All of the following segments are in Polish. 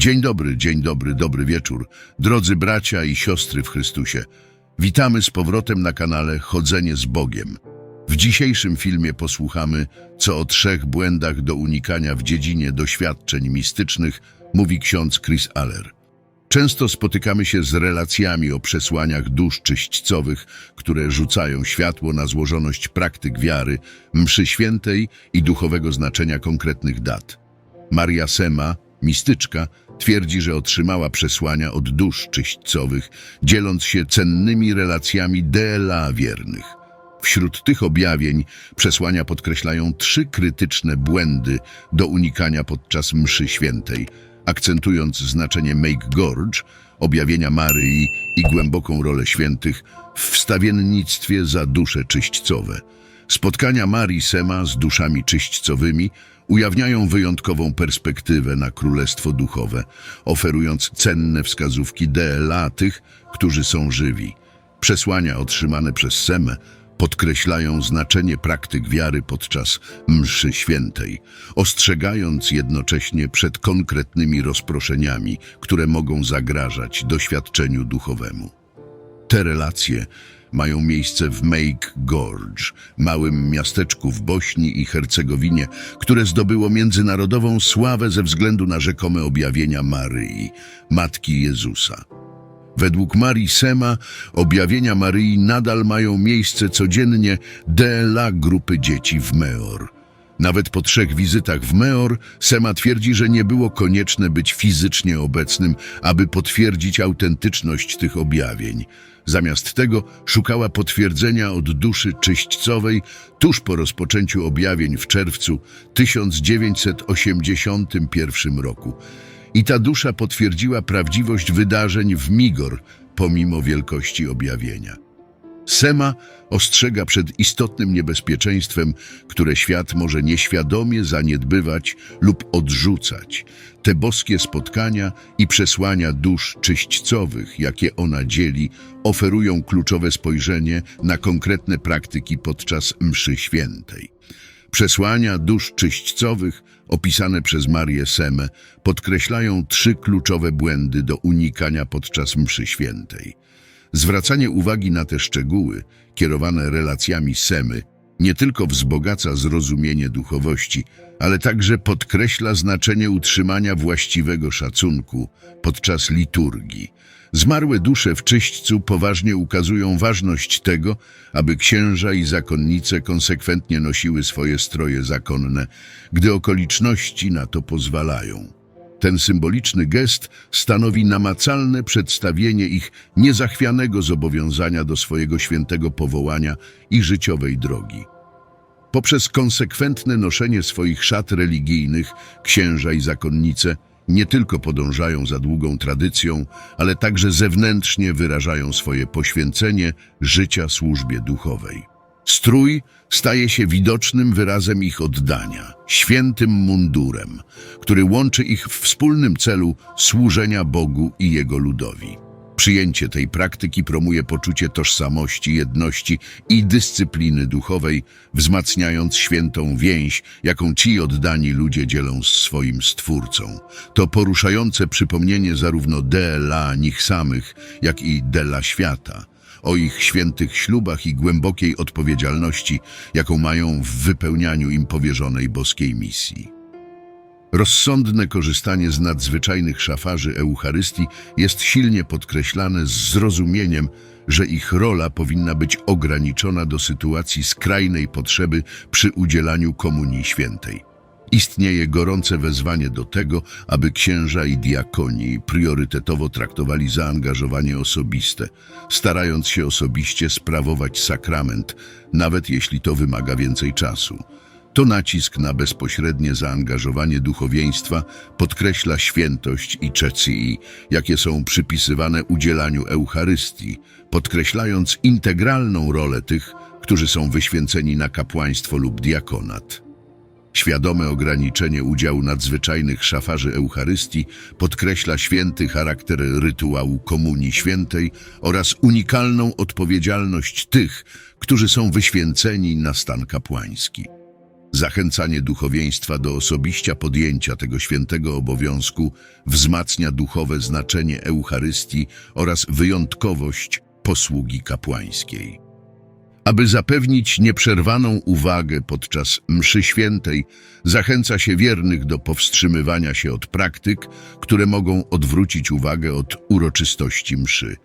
Dzień dobry, dzień dobry, dobry wieczór. Drodzy bracia i siostry w Chrystusie, witamy z powrotem na kanale Chodzenie z Bogiem. W dzisiejszym filmie posłuchamy, co o trzech błędach do unikania w dziedzinie doświadczeń mistycznych mówi ksiądz Chris Aller. Często spotykamy się z relacjami o przesłaniach dusz czyśćcowych, które rzucają światło na złożoność praktyk wiary, mszy świętej i duchowego znaczenia konkretnych dat. Maria Sema, mistyczka, twierdzi, że otrzymała przesłania od dusz czyśćcowych, dzieląc się cennymi relacjami DLA wiernych. Wśród tych objawień przesłania podkreślają trzy krytyczne błędy do unikania podczas mszy świętej, akcentując znaczenie Make Gorge, objawienia Maryi i głęboką rolę świętych w wstawiennictwie za dusze czyśćcowe. Spotkania Marii Sema z duszami czyśćcowymi ujawniają wyjątkową perspektywę na Królestwo Duchowe, oferując cenne wskazówki DLA tych, którzy są żywi. Przesłania otrzymane przez Semę podkreślają znaczenie praktyk wiary podczas mszy świętej, ostrzegając jednocześnie przed konkretnymi rozproszeniami, które mogą zagrażać doświadczeniu duchowemu. Te relacje mają miejsce w Make Gorge, małym miasteczku w Bośni i Hercegowinie, które zdobyło międzynarodową sławę ze względu na rzekome objawienia Maryi, Matki Jezusa. Według Marii Sema objawienia Maryi nadal mają miejsce codziennie DLA grupy dzieci w Meor. Nawet po trzech wizytach w Meor, Sema twierdzi, że nie było konieczne być fizycznie obecnym, aby potwierdzić autentyczność tych objawień. Zamiast tego szukała potwierdzenia od duszy czyśćcowej tuż po rozpoczęciu objawień w czerwcu 1981 roku. I ta dusza potwierdziła prawdziwość wydarzeń w Migor, pomimo wielkości objawienia. Sema ostrzega przed istotnym niebezpieczeństwem, które świat może nieświadomie zaniedbywać lub odrzucać. Te boskie spotkania i przesłania dusz czyśćcowych, jakie ona dzieli, oferują kluczowe spojrzenie na konkretne praktyki podczas mszy świętej. Przesłania dusz czyśćcowych, opisane przez Marię Semę, podkreślają trzy kluczowe błędy do unikania podczas mszy świętej. Zwracanie uwagi na te szczegóły, kierowane relacjami Semy, nie tylko wzbogaca zrozumienie duchowości, ale także podkreśla znaczenie utrzymania właściwego szacunku podczas liturgii. Zmarłe dusze w czyśćcu poważnie ukazują ważność tego, aby księża i zakonnice konsekwentnie nosiły swoje stroje zakonne, gdy okoliczności na to pozwalają. Ten symboliczny gest stanowi namacalne przedstawienie ich niezachwianego zobowiązania do swojego świętego powołania i życiowej drogi. Poprzez konsekwentne noszenie swoich szat religijnych, księża i zakonnice nie tylko podążają za długą tradycją, ale także zewnętrznie wyrażają swoje poświęcenie życia służbie duchowej. Strój staje się widocznym wyrazem ich oddania, świętym mundurem, który łączy ich w wspólnym celu służenia Bogu i Jego ludowi. Przyjęcie tej praktyki promuje poczucie tożsamości, jedności i dyscypliny duchowej, wzmacniając świętą więź, jaką ci oddani ludzie dzielą z swoim Stwórcą. To poruszające przypomnienie zarówno dela nich samych, jak i dela świata, o ich świętych ślubach i głębokiej odpowiedzialności, jaką mają w wypełnianiu im powierzonej boskiej misji. Rozsądne korzystanie z nadzwyczajnych szafarzy Eucharystii jest silnie podkreślane z zrozumieniem, że ich rola powinna być ograniczona do sytuacji skrajnej potrzeby przy udzielaniu Komunii Świętej. Istnieje gorące wezwanie do tego, aby księża i diakoni priorytetowo traktowali zaangażowanie osobiste, starając się osobiście sprawować sakrament, nawet jeśli to wymaga więcej czasu. To nacisk na bezpośrednie zaangażowanie duchowieństwa podkreśla świętość i czecii, jakie są przypisywane udzielaniu Eucharystii, podkreślając integralną rolę tych, którzy są wyświęceni na kapłaństwo lub diakonat. Świadome ograniczenie udziału nadzwyczajnych szafarzy Eucharystii podkreśla święty charakter rytuału Komunii Świętej oraz unikalną odpowiedzialność tych, którzy są wyświęceni na stan kapłański. Zachęcanie duchowieństwa do osobiście podjęcia tego świętego obowiązku wzmacnia duchowe znaczenie Eucharystii oraz wyjątkowość posługi kapłańskiej. Aby zapewnić nieprzerwaną uwagę podczas mszy świętej, zachęca się wiernych do powstrzymywania się od praktyk, które mogą odwrócić uwagę od uroczystości mszy.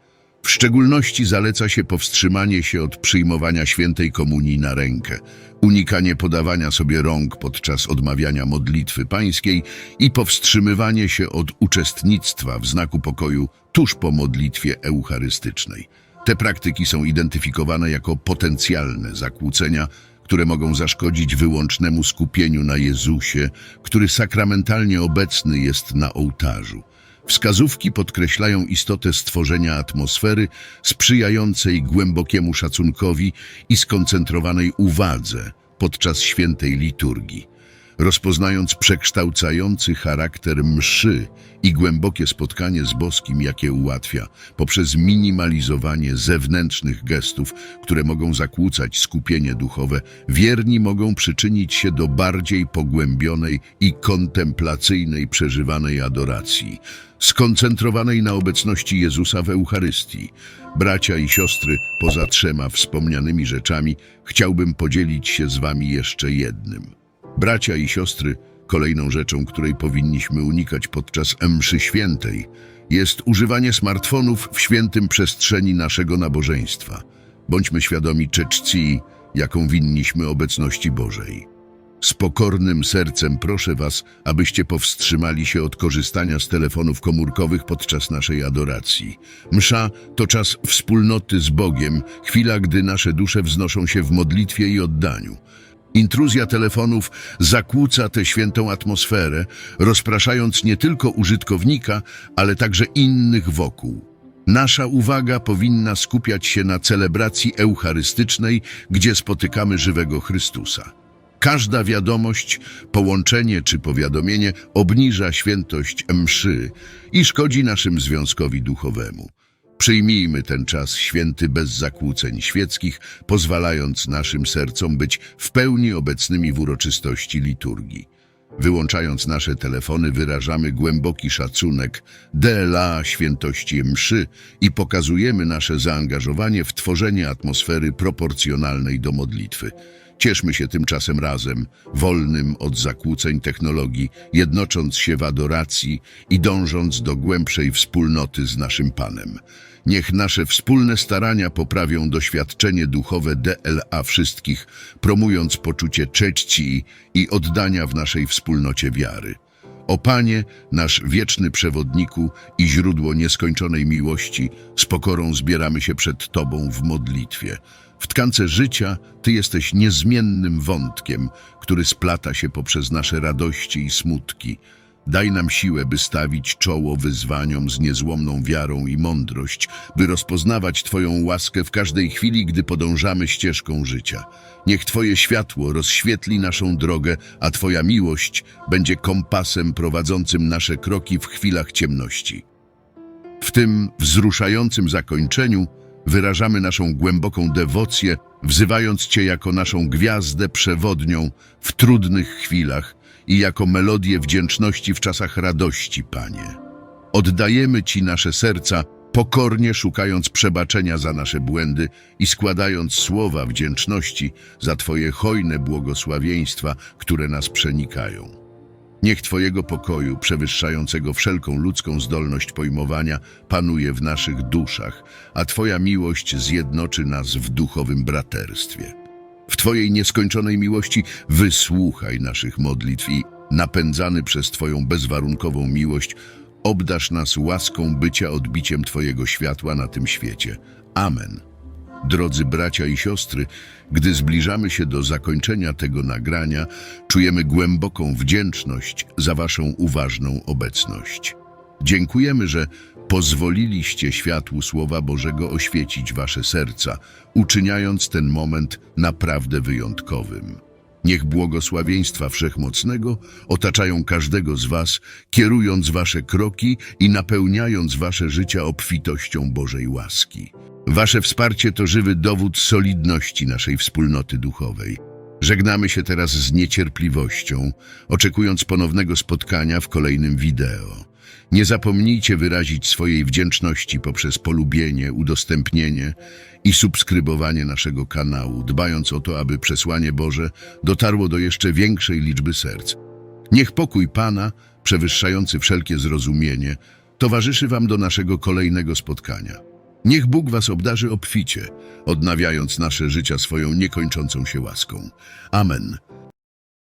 W szczególności zaleca się powstrzymanie się od przyjmowania świętej komunii na rękę, unikanie podawania sobie rąk podczas odmawiania modlitwy pańskiej i powstrzymywanie się od uczestnictwa w znaku pokoju tuż po modlitwie eucharystycznej. Te praktyki są identyfikowane jako potencjalne zakłócenia, które mogą zaszkodzić wyłącznemu skupieniu na Jezusie, który sakramentalnie obecny jest na ołtarzu. Wskazówki podkreślają istotę stworzenia atmosfery sprzyjającej głębokiemu szacunkowi i skoncentrowanej uwadze podczas świętej liturgii. Rozpoznając przekształcający charakter mszy i głębokie spotkanie z boskim, jakie ułatwia, poprzez minimalizowanie zewnętrznych gestów, które mogą zakłócać skupienie duchowe, wierni mogą przyczynić się do bardziej pogłębionej i kontemplacyjnej przeżywanej adoracji, skoncentrowanej na obecności Jezusa w Eucharystii. Bracia i siostry, poza trzema wspomnianymi rzeczami, chciałbym podzielić się z wami jeszcze jednym. Bracia i siostry, kolejną rzeczą, której powinniśmy unikać podczas mszy świętej, jest używanie smartfonów w świętym przestrzeni naszego nabożeństwa. Bądźmy świadomi czczci, jaką winniśmy obecności Bożej. Z pokornym sercem proszę Was, abyście powstrzymali się od korzystania z telefonów komórkowych podczas naszej adoracji. Msza to czas wspólnoty z Bogiem, chwila, gdy nasze dusze wznoszą się w modlitwie i oddaniu. Intruzja telefonów zakłóca tę świętą atmosferę, rozpraszając nie tylko użytkownika, ale także innych wokół. Nasza uwaga powinna skupiać się na celebracji eucharystycznej, gdzie spotykamy żywego Chrystusa. Każda wiadomość, połączenie czy powiadomienie obniża świętość mszy i szkodzi naszym związkowi duchowemu. Przyjmijmy ten czas święty bez zakłóceń świeckich, pozwalając naszym sercom być w pełni obecnymi w uroczystości liturgii. Wyłączając nasze telefony, wyrażamy głęboki szacunek DLA świętości mszy i pokazujemy nasze zaangażowanie w tworzenie atmosfery proporcjonalnej do modlitwy. Cieszmy się tymczasem razem, wolnym od zakłóceń technologii, jednocząc się w adoracji i dążąc do głębszej wspólnoty z naszym Panem. Niech nasze wspólne starania poprawią doświadczenie duchowe DLA wszystkich, promując poczucie czci i oddania w naszej wspólnocie wiary. O Panie, nasz wieczny przewodniku i źródło nieskończonej miłości, z pokorą zbieramy się przed Tobą w modlitwie. W tkance życia Ty jesteś niezmiennym wątkiem, który splata się poprzez nasze radości i smutki. Daj nam siłę, by stawić czoło wyzwaniom z niezłomną wiarą i mądrość, by rozpoznawać Twoją łaskę w każdej chwili, gdy podążamy ścieżką życia. Niech Twoje światło rozświetli naszą drogę, a Twoja miłość będzie kompasem prowadzącym nasze kroki w chwilach ciemności. W tym wzruszającym zakończeniu wyrażamy naszą głęboką dewocję, wzywając Cię jako naszą gwiazdę przewodnią w trudnych chwilach i jako melodię wdzięczności w czasach radości, Panie. Oddajemy Ci nasze serca, pokornie szukając przebaczenia za nasze błędy i składając słowa wdzięczności za Twoje hojne błogosławieństwa, które nas przenikają. Niech Twojego pokoju, przewyższającego wszelką ludzką zdolność pojmowania, panuje w naszych duszach, a Twoja miłość zjednoczy nas w duchowym braterstwie. W Twojej nieskończonej miłości wysłuchaj naszych modlitw i, napędzany przez Twoją bezwarunkową miłość, obdasz nas łaską bycia odbiciem Twojego światła na tym świecie. Amen. Drodzy bracia i siostry, gdy zbliżamy się do zakończenia tego nagrania, czujemy głęboką wdzięczność za Waszą uważną obecność. Dziękujemy, że pozwoliliście światłu Słowa Bożego oświecić Wasze serca, uczyniając ten moment naprawdę wyjątkowym. Niech błogosławieństwa Wszechmocnego otaczają każdego z Was, kierując Wasze kroki i napełniając Wasze życia obfitością Bożej łaski. Wasze wsparcie to żywy dowód solidności naszej wspólnoty duchowej. Żegnamy się teraz z niecierpliwością, oczekując ponownego spotkania w kolejnym wideo. Nie zapomnijcie wyrazić swojej wdzięczności poprzez polubienie, udostępnienie i subskrybowanie naszego kanału, dbając o to, aby przesłanie Boże dotarło do jeszcze większej liczby serc. Niech pokój Pana, przewyższający wszelkie zrozumienie, towarzyszy Wam do naszego kolejnego spotkania. Niech Bóg Was obdarzy obficie, odnawiając nasze życia swoją niekończącą się łaską. Amen.